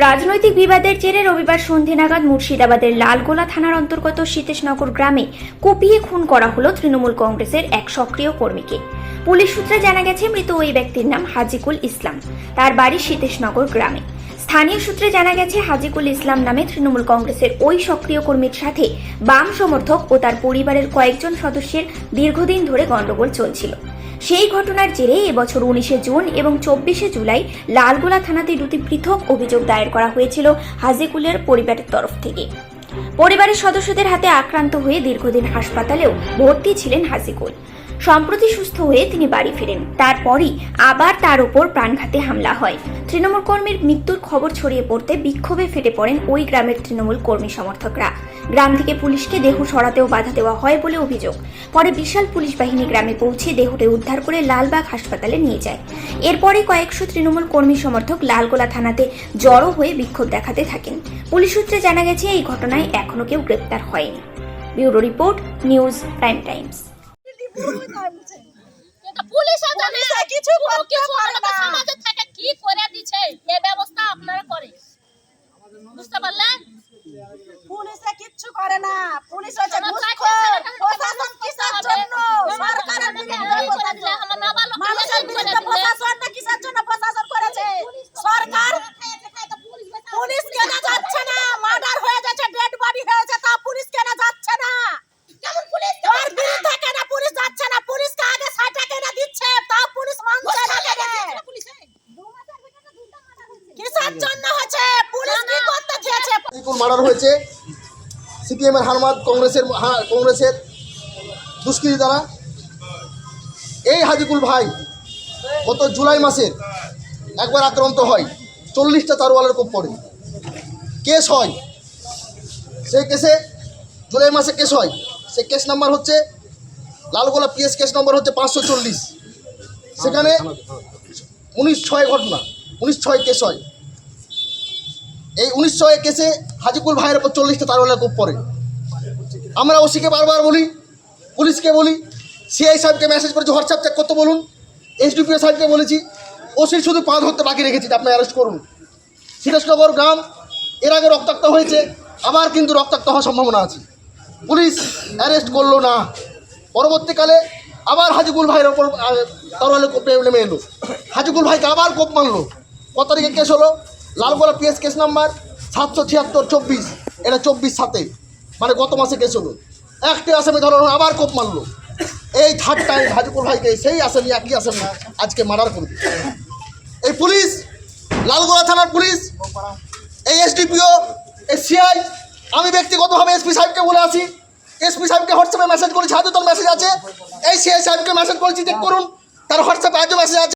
রাজনৈতিক বিবাদের জেরে রবিবার সন্ধে নাগাদ মুর্শিদাবাদের লালগোলা থানার অন্তর্গত সীতেশনগর গ্রামে কুপিয়ে খুন করা হলো তৃণমূল কংগ্রেসের এক সক্রিয় কর্মীকে। পুলিশ সূত্রে জানা গেছে, মৃত ওই ব্যক্তির নাম হাজিকুল ইসলাম। তার বাড়ি সীতেশনগর গ্রামে। স্থানীয় সূত্রে জানা গেছে, হাজিকুল ইসলাম নামে তৃণমূল কংগ্রেসের ওই সক্রিয় কর্মীর সাথে বাম সমর্থক ও তার পরিবারের কয়েকজন সদস্যের দীর্ঘদিন ধরে গণ্ডগোল চলছিল। সেই ঘটনার জেরে এবছর উনিশে জুন এবং চব্বিশে জুলাই লালগোলা থানাতে দুটি পৃথক অভিযোগ দায়ের করা হয়েছিল হাজিকুলের পরিবারের তরফ থেকে। পরিবারের সদস্যদের হাতে আক্রান্ত হয়ে দীর্ঘদিন হাসপাতালেও ভর্তি ছিলেন হাজিকুল। সম্প্রতি সুস্থ হয়ে তিনি বাড়ি ফেরেন। তারপরই আবার তার ওপর প্রাণঘাতে হামলা হয়। তৃণমূল কর্মীর মৃত্যুর খবর ছড়িয়ে পড়তে বিক্ষোভে ফেটে পড়েন ওই গ্রামের তৃণমূল কর্মী সমর্থকরা। গ্রাম থেকে পুলিশকে দেহ সরাতেও বাধা দেওয়া হয় বলে অভিযোগ পরে বিশাল পুলিশ বাহিনী গ্রামে পৌঁছে দেহটি উদ্ধার করে লালবাগ হাসপাতালে নিয়ে যায় এরপরে কয়েকশো তৃণমূল কর্মী সমর্থক লালগোলা থানাতে জড়ো হয়ে বিক্ষোভ দেখাতে থাকেন পুলিশ সূত্রে জানা গেছে এই ঘটনায় এখনও কেউ গ্রেপ্তার হয়নি bureau report News Prime Times পুলিশে কিছু পুরো করতে কিছু পারে আমাদের না। সমাজের থেকে কি করে দিছে এ ব্যবস্থা আপনারা করে বুঝতে পারলেন পুলিশে কিচ্ছু করে না। পুলিশ হচ্ছে ঘুষখোর প্রশাসন কিসের জন্য? সরকারের বিরুদ্ধে মানুষের বিরুদ্ধে প্রশাসন না কিসের জন্য প্রশাসন করেছে? সরকার পুলিশ কেন যাচ্ছে না। মার্ডার হয়ে যাচ্ছে ডেড বডি হয়েছে তা পুলিশ কেন যাচ্ছে না। ওর বিরুদ্ধে কেন পুলিশ যাচ্ছে না। পুলিশকে আগে সাইটা কেন দিচ্ছে তা পুলিশ মানছে না কেন? কিসের জন্য হচ্ছে পুলিশ কি করতে চেয়েছে? হাজিকুল মার্ডার হয়েছে? সিপিএমের হারমাদ কংগ্রেসের কংগ্রেসের দুষ্কৃতি দ্বারা। এই হাজিকুল ভাই গত জুলাই মাসের একবার আক্রান্ত হয়, চল্লিশটা তারওয়ালের কোপ পড়ে কেস হয়। সেই কেসে জুলাই মাসে কেস হয়। সেই কেস নাম্বার হচ্ছে, লালগোলা পিএস কেস নাম্বার হচ্ছে পাঁচশো চল্লিশ। সেখানে উনিশ ছয় ঘটনা, উনিশ ছয় কেস হয়। এই উনিশশো কেসে হাজিকুল ভাইয়ের উপর চল্লিশটা তারওয়ালের কোপ পড়ে আমরা ওসিকে বারবার বলি, পুলিশকে বলি সিআই সাহেবকে মেসেজ করেছি হোয়াটসঅ্যাপ চেক করতে বলুন এসডিপিও সাহেবকে বলেছি, ওসি শুধু পা ধরতে বাকি রেখেছি আপনি অ্যারেস্ট করুন। সিরাজনগর গ্রাম, এর আগে রক্তাক্ত হয়েছে, আবার কিন্তু রক্তাক্ত হওয়ার সম্ভাবনা আছে। পুলিশ অ্যারেস্ট করল না। পরবর্তীকালে আবার হাজিকুল ভাইয়ের ওপর কোপ নেমে এলো। হাজিকুল ভাইকে আবার কোপ মারলো। কত তারিখে কেস হলো? লালগোলা পিএস কেস নাম্বার সাতশো ছিয়াত্তর চব্বিশ, এটা চব্বিশ সাতে। মানে গত মাসে হলো একটি আসামি ধরো, আবার কোপ মারলো। এই থার্ড টাইম হাজিকুল ভাইকে সেই আসামি একই আসামি আজকে মার্ডার করবে। এই পুলিশ, লালগোলা থানার পুলিশ, এই এসডিপিও, এই সিআই, আমি ব্যক্তিগতভাবে এসপি সাহেবকে বলে আসি। এসপি সাহেবকে হোয়াটসঅ্যাপে মেসেজ করেছি, হাতে তোর মেসেজ আছে। এই সিআই সাহেবকে মেসেজ করেছি চেক করুন। তার হোয়াটসঅ্যাপে আজও মেসেজ আছে।